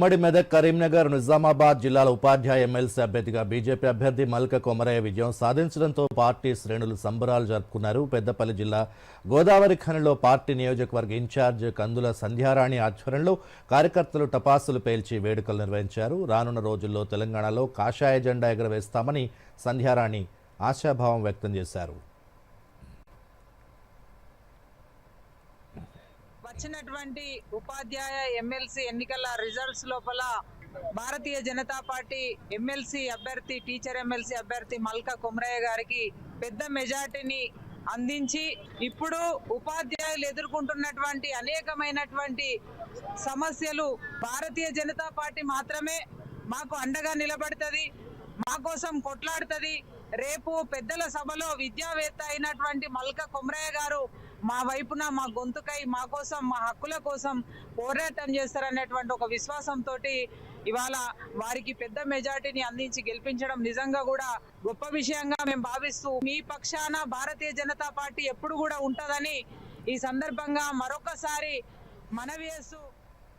ఉమ్మడి మెదక్ కరీంనగర్ నిజామాబాద్ జిల్లాల ఉపాధ్యాయ ఎమ్మెల్సీ అభ్యర్థిగా బీజేపీ అభ్యర్థి మల్క కొమరయ్య విజయం సాధించడంతో పార్టీ శ్రేణులు సంబరాలు జరుపుకున్నారు. పెద్దపల్లి జిల్లా గోదావరి ఖనిలో పార్టీ నియోజకవర్గ ఇన్ఛార్జ్ కందుల సంధ్యారాణి ఆధ్వర్యంలో కార్యకర్తలు టపాసులు పేల్చి వేడుకలు నిర్వహించారు. రానున్న రోజుల్లో తెలంగాణలో కాషాయ జెండా ఎగరవేస్తామని సంధ్యారాణి ఆశాభావం వ్యక్తం చేశారు. వచ్చినటువంటి ఉపాధ్యాయ ఎమ్మెల్సీ ఎన్నికల రిజల్ట్స్ లోపల భారతీయ జనతా పార్టీ ఎమ్మెల్సీ అభ్యర్థి టీచర్ ఎమ్మెల్సీ అభ్యర్థి మల్కా కుమరయ్య గారికి పెద్ద మెజార్టీని అందించి ఇప్పుడు ఉపాధ్యాయులు ఎదుర్కొంటున్నటువంటి అనేకమైనటువంటి సమస్యలు భారతీయ జనతా పార్టీ మాత్రమే మాకు అండగా నిలబడుతుంది మా కోసం కొట్లాడుతుంది రేపు పెద్దల సభలో విద్యావేత్త అయినటువంటి మల్క కొమరయ్య గారు మా వైపున మా గొంతుకై మా కోసం మా హక్కుల కోసం పోరాటం చేస్తారనేటువంటి ఒక విశ్వాసంతో ఇవాళ వారికి పెద్ద మెజార్టీని అందించి గెలిపించడం నిజంగా కూడా గొప్ప విషయంగా మేము భావిస్తూ మీ పక్షాన భారతీయ జనతా పార్టీ ఎప్పుడు కూడా ఉంటుందని ఈ సందర్భంగా మరొకసారి మనవి చేస్తూ